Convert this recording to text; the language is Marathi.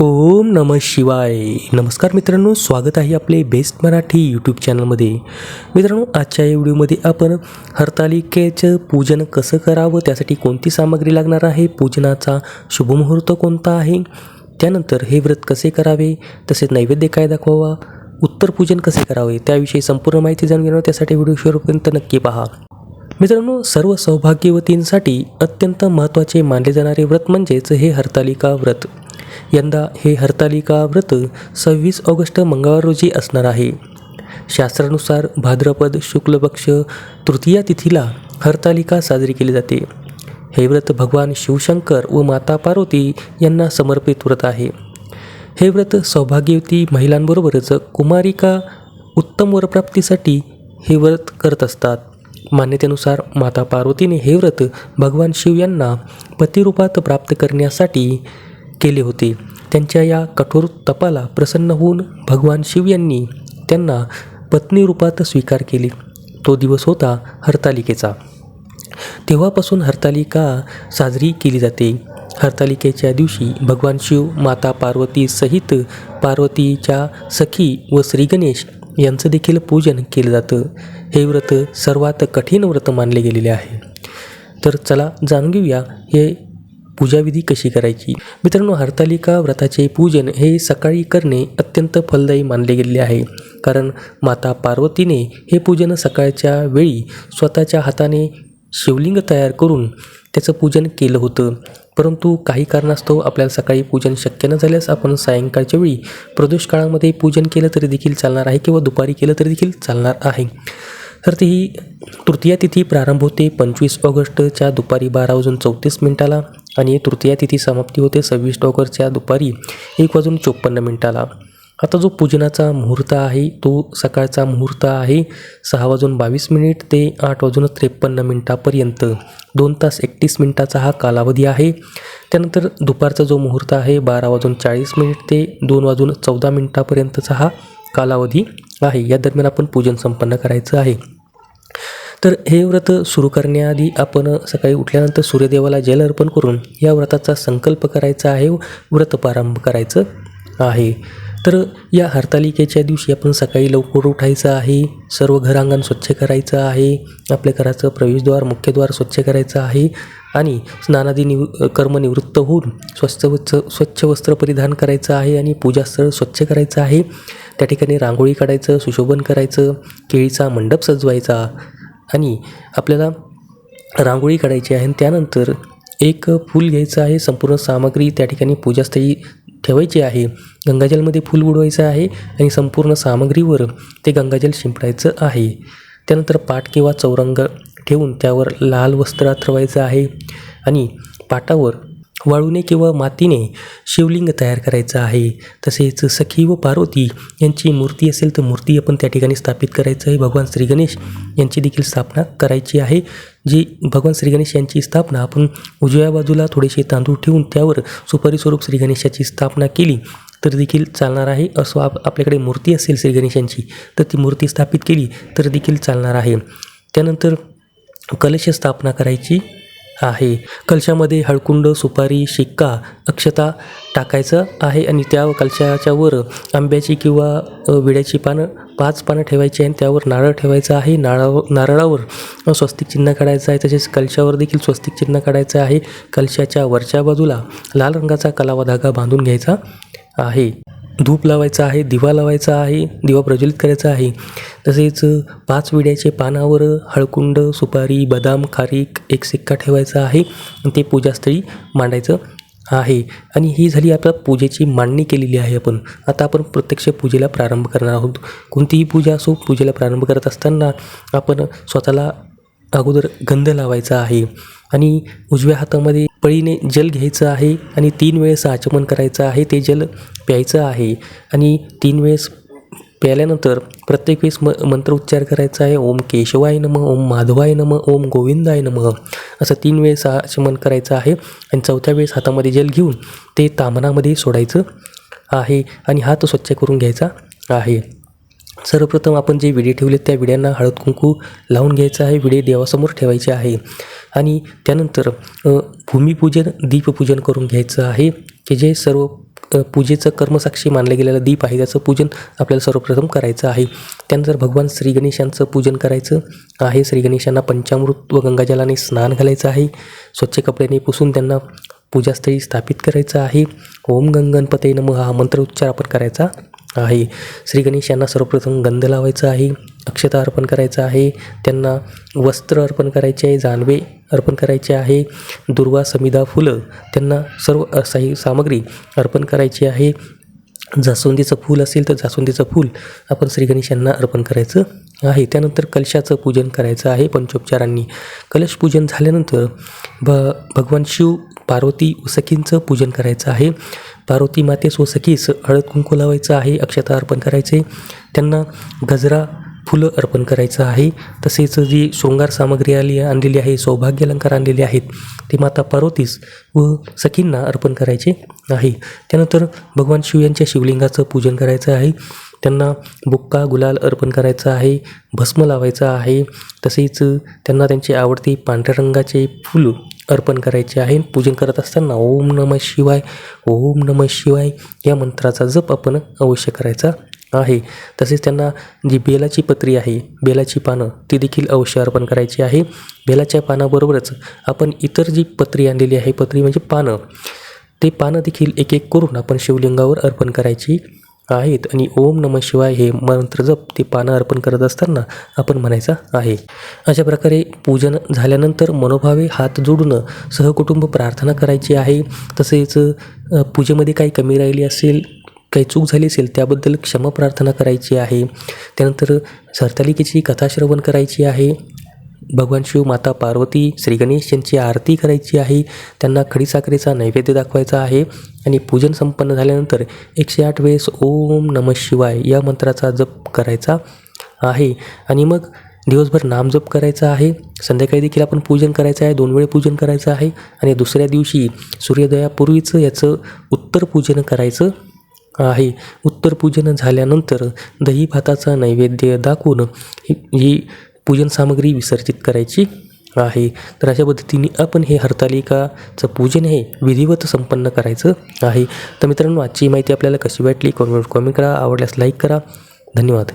ओम नम शिवाय. नमस्कार मित्रांनो स्वागत आहे आपले बेस्ट मराठी यूट्यूब चॅनलमध्ये मित्रांनो आजच्या या व्हिडिओमध्ये आपण हरतालिकेचं पूजन कसं करावं त्यासाठी कोणती सामग्री लागणार आहे पूजनाचा शुभमुहूर्त कोणता आहे त्यानंतर हे व्रत कसे करावे तसेच नैवेद्य काय दाखवावा उत्तर पूजन कसे करावे त्याविषयी संपूर्ण माहिती जाणून घेणार त्यासाठी व्हिडिओ शेवटपर्यंत नक्की पहा. मित्रांनो सर्व सौभाग्यवतींसाठी अत्यंत महत्त्वाचे मानले जाणारे व्रत म्हणजेच हे हरतालिका व्रत. यंदा हे हरतालिका व्रत सव्वीस ऑगस्ट मंगळवार रोजी असणार आहे. शास्त्रानुसार भाद्रपद शुक्लपक्ष तृतीया तिथीला हरतालिका साजरी केली जाते. हे व्रत भगवान शिवशंकर व माता पार्वती यांना समर्पित व्रत आहे. हे व्रत सौभाग्यवती महिलांबरोबरच कुमारिका उत्तम वरप्राप्तीसाठी हे व्रत करत असतात. मान्यतेनुसार माता पार्वतीने हे व्रत भगवान शिव यांना पतिरूपात प्राप्त करण्यासाठी केले होते. त्यांच्या या कठोर तपाला प्रसन्न होऊन भगवान शिव यांनी त्यांना पत्नी रूपात स्वीकार केली. तो दिवस होता हरतालिकेचा. तेव्हापासून हरतालिका साजरी केली जाते. हरतालिकेच्या दिवशी भगवान शिव माता पार्वती सहित पार्वतीच्या सखी व श्री गणेश यांचं देखील पूजन केलं जातं. हे व्रत सर्वात कठीण व्रत मानले गेलेले आहे. तर चला जाणून घेऊया हे पूजाविधी कशी करायची? मित्रांनो हरतालिका व्रताचे पूजन हे सकाळी करणे अत्यंत फलदायी मानले गेलेले आहे. कारण माता पार्वतीने हे पूजन सकाळच्या वेळी स्वतःच्या हाताने शिवलिंग तयार करून त्याचं पूजन केलं होतं. परंतु काही कारणास्तव आपल्याला सकाळी पूजन शक्य न झाल्यास आपण सायंकाळच्या वेळी प्रदोष काळामध्ये पूजन केलं तरी देखील चालणार आहे किंवा दुपारी केलं तरी देखील चालणार आहे. तर ती ही तृतीया तिथी प्रारंभ होते पंचवीस ऑगस्टच्या दुपारी बारा वाजून चौतीस मिनिटाला आणि तृतीया तिथी समाप्ती होते सव्वीस ऑगस्टच्या दुपारी एक वाजून चोपन्न मिनिटाला. आता जो पूजनाचा मुहूर्त आहे तो सकाळचा मुहूर्त आहे सहा वाजून बावीस मिनिट ते आठ वाजून त्रेपन्न मिनिटापर्यंत. दोन तास एकतीस मिनिटाचा हा कालावधी आहे. त्यानंतर दुपारचा जो मुहूर्त आहे बारा वाजून चाळीस मिनिट ते दोन वाजून चौदा मिनिटापर्यंतचा हा कालावधी आहे. या दरम्यान आपण पूजन संपन्न करायचं आहे. तर हे व्रत सुरू करण्याआधी आपण सकाळी उठल्यानंतर सूर्यदेवाला जल अर्पण करून या व्रताचा संकल्प करायचा आहे व व्रत प्रारंभ करायचं आहे. तर या हरतालिकेच्या दिवशी आपण सकाळी लवकर उठायचं आहे सर्व घरांगण स्वच्छ करायचं आहे आपल्या घराचं प्रवेशद्वार मुख्यद्वार स्वच्छ करायचं आहे आणि स्नानादी निव कर्मनिवृत्त होऊन स्वच्छ वच्छ स्वच्छ वस्त्र परिधान करायचं आहे आणि पूजास्थळ स्वच्छ करायचं आहे. त्या ठिकाणी रांगोळी काढायचं सुशोभन करायचं केळीचा मंडप सजवायचा आणि आपल्याला रांगोळी काढायची आहे. आणि त्यानंतर एक फूल घ्यायचं आहे. संपूर्ण सामग्री त्या ठिकाणी पूजास्थळी ठेवायची आहे. गंगाजलमध्ये फूल बुडवायचं आहे आणि संपूर्ण सामग्रीवर ते गंगाजल शिंपडायचं आहे. त्यानंतर पाट किंवा चौरंग ठेवून त्यावर लाल वस्त्र अथरवायचं आहे आणि पाटावर वाळूने किंवा मातीने शिवलिंग तयार करायचं आहे. तसेच सखी व पार्वती यांची मूर्ती असेल तर मूर्ती आपण त्या ठिकाणी स्थापित करायचं आहे. भगवान श्री गणेश यांची देखील स्थापना करायची आहे. जी भगवान श्री गणेश यांची स्थापना आपण उजव्या बाजूला थोडेसे तांदूळ ठेवून त्यावर सुपारी स्वरूप श्री गणेशाची स्थापना केली तर देखील चालणार आहे. असं आप आपल्याकडे मूर्ती असेल श्री गणेशांची तर ती मूर्ती स्थापित केली तर देखील चालणार आहे. त्यानंतर कलश स्थापना करायची. आहे. कलशामध्ये हळकुंड सुपारी शिक्का अक्षता टाकायचं आहे आणि त्या कलशाच्या वर आंब्याची किंवा विड्याची पानं पाच पानं ठेवायची आणि त्यावर नारळ ठेवायचं आहे. नारळावर नारळावर स्वस्तिक चिन्ह काढायचं आहे. तसेच कलशावर देखील स्वस्तिक चिन्ह काढायचं आहे. कलशाच्या वरच्या बाजूला लाल रंगाचा कलावा धागा बांधून घ्यायचा आहे. धूप लावायचा आहे दिवा लावायचा आहे दिवा प्रज्वलित करायचा आहे. तसेच पाच विड्याचे पानावर हळकुंड सुपारी बदाम खारीक एक सिक्का ठेवायचा आहे आणि ते पूजास्थळी मांडायचं आहे. आणि ही झाली आपल्या पूजेची मांडणी केलेली आहे आपण. आता आपण प्रत्यक्ष पूजेला प्रारंभ करणार आहोत. कोणतीही पूजा असो पूजेला प्रारंभ करत असताना आपण स्वतःला अगोदर गंध लावायचा आहे. आणि उजव्या हातामध्ये पळीने जल घ्यायचं आहे आणि तीन वेळेस आचमन करायचं आहे ते जल प्यायचं आहे. आणि तीन वेळेस प्यायल्यानंतर प्रत्येक वेळेस म मंत्र उच्चार करायचा आहे ओम केशवाय नम ओम माधवाय नम ओम गोविंदाय नम. असं तीन वेळेस आचमन करायचं आहे आणि चौथ्या वेळेस हातामध्ये जल घेऊन ते तामनामध्ये सोडायचं आहे आणि हात स्वच्छ करून घ्यायचा आहे. सर्वप्रथम आपण जे विडे ठेवले त्या विड्यांना हळद कुंकू लावून घ्यायचं आहे. विडे देवासमोर ठेवायचे आहे. आणि त्यानंतर भूमिपूजन दीपपूजन करून घ्यायचं आहे. की जे सर्व पूजेचं कर्मसाक्षी मानलं गेलेलं दीप आहे त्याचं पूजन आपल्याला सर्वप्रथम करायचं आहे. त्यानंतर भगवान श्री गणेशांचं पूजन करायचं आहे. श्री गणेशांना पंचामृत व गंगाजलाने स्नान घालायचं आहे. स्वच्छ कपड्याने पुसून त्यांना पूजास्थळी स्थापित करायचं आहे. ओम गंगणपते नम हा मंत्र उच्चार आपण करायचा आहे. श्री गणेश यांना सर्वप्रथम गंध लावायचं आहे अक्षता अर्पण करायचं आहे त्यांना वस्त्र अर्पण करायचे आहे जानवे अर्पण करायचे आहे दुर्वा समिधा फुलं त्यांना सर्व साही सामग्री अर्पण करायची आहे. जास्वंदीचं फूल असेल तर जास्वंदीचं फूल आपण श्री गणेश यांना अर्पण करायचं आहे. त्यानंतर कलशाचं पूजन करायचं आहे पंचोपचारांनी. कलश पूजन झाल्यानंतर भ भगवान शिव पार्वती व सखींचं पूजन करायचं आहे. पार्वती मातेस व सखीस हळद कुंकू लावायचं आहे अक्षता अर्पण करायचे. त्यांना गजरा फुलं अर्पण करायचं आहे. तसेच जी शृंगार सामग्री आली आणलेली आहे सौभाग्य अलंकार आणलेले आहेत ते माता पार्वतीस व सखींना अर्पण करायचे आहे. त्यानंतर भगवान शिव यांच्या शिवलिंगाचं पूजन करायचं आहे. त्यांना बुक्का गुलाल अर्पण करायचा आहे भस्म लावायचं आहे. तसेच त्यांना त्यांचे आवडते पांढऱ्या रंगाचे फुलं अर्पण करायचे आहे. पूजन करत असताना ओम नम शिवाय ओम नम शिवाय या मंत्राचा जप आपण अवश्य करायचा आहे. तसेच त्यांना जी बेलाची पत्री आहे बेलाची पानं ती देखील अवश्य अर्पण करायची आहे. बेलाच्या पानाबरोबरच आपण इतर जी पत्री आणलेली आहे पत्री म्हणजे पानं ते पानं देखील एक एक करून आपण शिवलिंगावर अर्पण करायची आहेत आणि ओम नम शिवाय हे मंत्र जप ते पानं अर्पण करत असताना आपण म्हणायचं आहे. अशा प्रकारे पूजन झाल्यानंतर मनोभावे हात जोडून सहकुटुंब प्रार्थना करायची आहे. तसेच पूजेमध्ये काही कमी राहिली असेल काही चूक झाली असेल त्याबद्दल क्षमा प्रार्थना करायची आहे. त्यानंतर सरतालिकेची कथाश्रवण करायची आहे. भगवान शिव माता पार्वती श्री गणेश यांची आरती करायची आहे. त्यांना खडीसाखरेचा नैवेद्य दाखवायचा आहे. आणि पूजन संपन्न झाल्यानंतर एकशे आठ वेळेस ओम नम शिवाय या मंत्राचा जप करायचा आहे. आणि मग दिवसभर नामजप करायचा आहे. संध्याकाळी देखील आपण पूजन करायचं आहे. दोन वेळे पूजन करायचं आहे. आणि दुसऱ्या दिवशी सूर्योदयापूर्वीचं याचं उत्तर पूजन करायचं आहे. उत्तर पूजन झाल्यानंतर दही भाताचा नैवेद्य दाखवून ही ही पूजन सामग्री विसर्जित करायची आहे. तर अशा पद्धतीने आपण हे हरतालिकाचं पूजन हे विधिवत संपन्न करायचं आहे. तर मित्रांनो आजची माहिती आपल्याला कशी वाटली? कॉमेंट कॉमेंट करा. आवडल्यास लाईक करा. धन्यवाद.